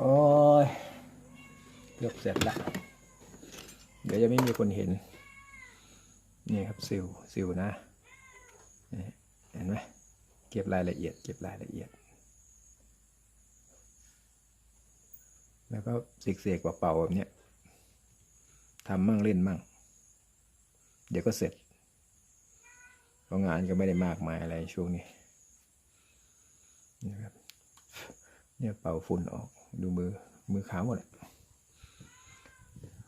โอ้ยเกือบเสร็จละ เดี๋ยวจะไม่มีคนเห็น นี่ครับซิวซิวนะเห็นไหมเก็บรายละเอียด เก็บรายละเอียด แล้วก็สิกเสกเป่าๆแบบนี้ทำมั่งเล่นมั่ง เดี๋ยวก็เสร็จเพราะงานก็ไม่ได้มากมายอะไรช่วงนี้นี่ครับเนี่ยเป่าฝุ่นออก ดูมือ มือขาวหมด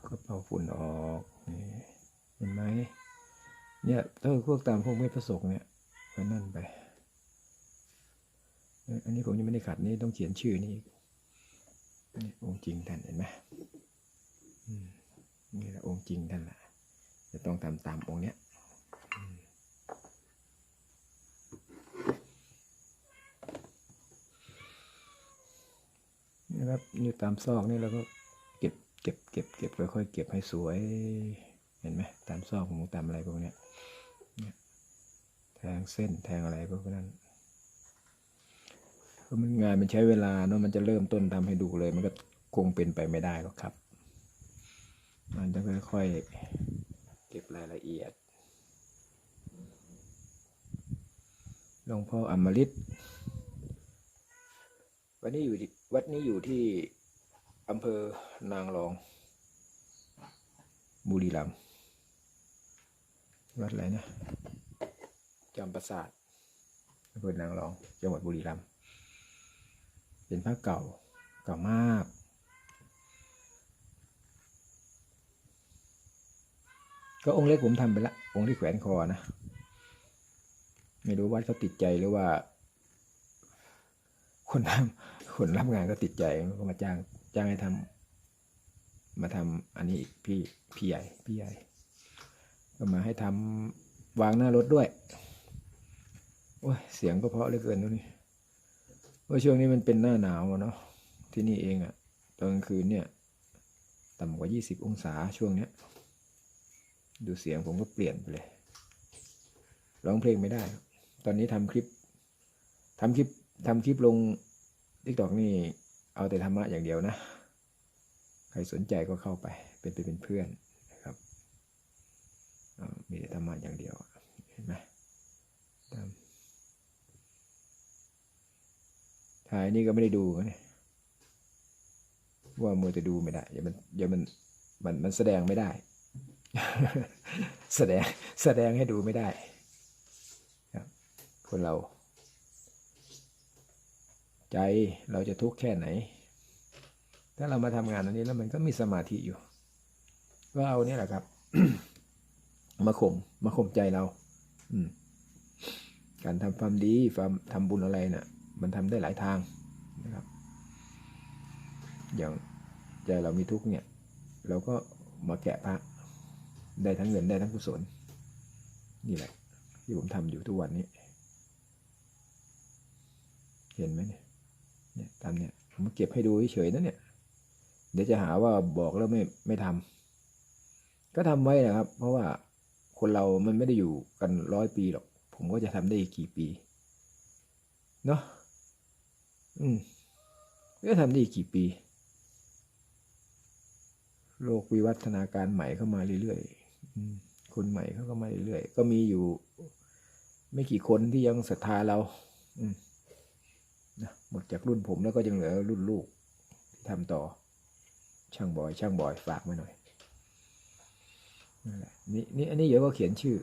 ก็เป่าฝุ่นออกนี่เห็นไหมเนี่ยถ้าพวกตามพวกเม็ดผสกเนี่ยก็นั่นไป อันนี้ผมยังไม่ได้ขัดนี่ต้องเขียนชื่อนี่นี่องค์จริงท่านเห็นไหมอืมนี่แหละองค์จริงท่านแหละจะต้องทำตามองค์เนี้ย นะครับอยู่ตามซอกนี่เราก็เก็บเก็บเก็บเก็บค่อยๆเก็บให้สวยเห็นไหมตามซอกของตามอะไรพวกเนี้ยแทงเส้นแทงอะไรพวกนั้นเพราะมันงานมันใช้เวลาเนาะมันจะเริ่มต้นทำให้ดูเลย มันก็คงเป็นไปไม่ได้หรอกครับ มันจะค่อยๆเก็บรายละเอียดหลวงพ่ออมฤต วันนี้อยู่วัดนี้อยู่ที่อำเภอนางรอง บุรีรัมย์วัดอะไรนะจอมประสาทอำเภอนางรองจังหวัดบุรีรัมย์เป็นพระเก่าเก่ามากก็องค์เล็กผมทำไปละ องค์ที่แขวนคอนะ ไม่รู้วัดเขาติดใจหรือว่า คนทำ คนรับงานก็ติดใจก็มาจ้าง จ้างให้ทำมาทำอันนี้อีกพี่พี่ใหญ่พี่ใหญ่ ก็มาให้ทำวางหน้ารถด้วยโอ้ยเสียงก็เพราะเหลือเกินตัวนี้ว่าช่วงนี้มันเป็นหน้าหนาวเนาะที่นี่เองอะตอนกลางคืนเนี่ยต่ำกว่า 20 องศาช่วงเนี้ย ดูเสียงผมก็เปลี่ยนไปเลยร้องเพลงไม่ได้ ตอนนี้ทำคลิปทำคลิปทำคลิปลง ทิกตอกนี่เอาแต่ธรรมะอย่างเดียวนะ ใครสนใจก็เข้าไป เป็นไปเป็นเพื่อนนะครับ มีแต่ธรรมะอย่างเดียว เห็นไหมตามถ่ายนี่ก็ไม่ได้ดูนเนี่ยว่ามัวจะดูไม่ได้เดี๋ยวมันเดี๋ยวมันมันมันแสดงไม่ได้ แสดงแสดงให้ดูไม่ได้ครับคนเรา ใจเราจะทุกข์แค่ไหน ถ้าเรามาทำงานอันนี้แล้วมันก็มีสมาธิอยู่ ก็เอาเนี่ยแหละครับ มาข่มมาข่มใจเรา อืม การทำความดีความทำบุญอะไรน่ะ มันทำได้หลายทางนะครับ อย่างใจเรามีทุกข์เนี่ย เราก็มาแกะพระได้ทั้งเงินได้ทั้งกุศล นี่แหละ ที่ผมทำอยู่ทุกวันนี้ เห็นไหมเนี่ย เนี่ยทำเนี่ยผมเก็บให้ดูเฉยๆนะเนี่ย เดี๋ยวจะหาว่าบอกแล้วไม่ไม่ทำก็ทำไว้นะครับ เพราะว่าคนเรามันไม่ได้อยู่กันร้อยปีหรอก ผมก็จะทำได้อีกกี่ปีเนาะอืมก็ทำได้อีกกี่ปี โลกวิวัฒนาการใหม่เข้ามาเรื่อยๆคนใหม่เขาก็มาเรื่อยๆก็มีอยู่ ไม่กี่คนที่ยังศรัทธาเรา อืม หมดจากรุ่นผมแล้วก็ยังเหลือรุ่นลูกที่ทำต่อ ช่างบอย ช่างบอยฝากมาหน่อยนี่นี่อันนี้เดี๋ยวก็เขียนชื่อ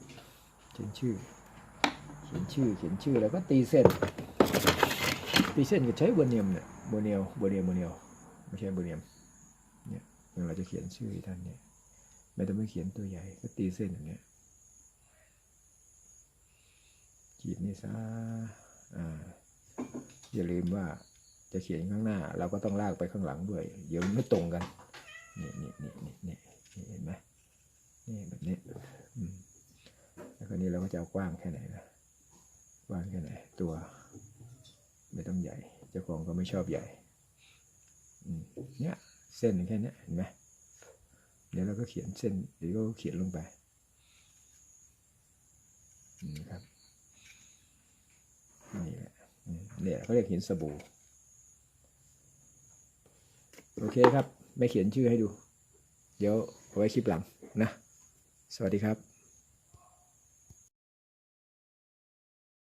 เขียนชื่อ เขียนชื่อ เขียนชื่อแล้วก็ตีเส้น ตีเส้นก็ใช้โบเนียมเนี่ยโบเนียวโบเนียมโบเนียวไม่ใช่โบเนียม เนี่ยเราจะเขียนชื่อท่านเนี่ยไม่ต้องไปเขียนตัวใหญ่ก็ตีเส้นอย่างเงี้ยขีดนี่ซะอ่า อย่าลืมว่าจะเขียนข้างหน้า เราก็ต้องลากไปข้างหลังด้วย เดี๋ยวไม่ตรงกัน นี่นี่นี่นี่นี่เห็นไหมนี่แบบนี้อืมแล้วคราวนี้เราก็จะเอากว้างแค่ไหนนะกว้างแค่ไหน ตัว ไม่ต้องใหญ่ เจ้าของก็ไม่ชอบใหญ่เนี่ย เส้นแค่เนี้ยเห็นไหมเดี๋ยวเราก็เขียนเส้นเดี๋ยวก็เขียนลงไปนี่ครับนี่แหละ เนี่ยเขาเรียกหินสบู่ โอเคครับ ไม่เขียนชื่อให้ดู เดี๋ยวเอาไว้คลิปหลังนะ สวัสดีครับ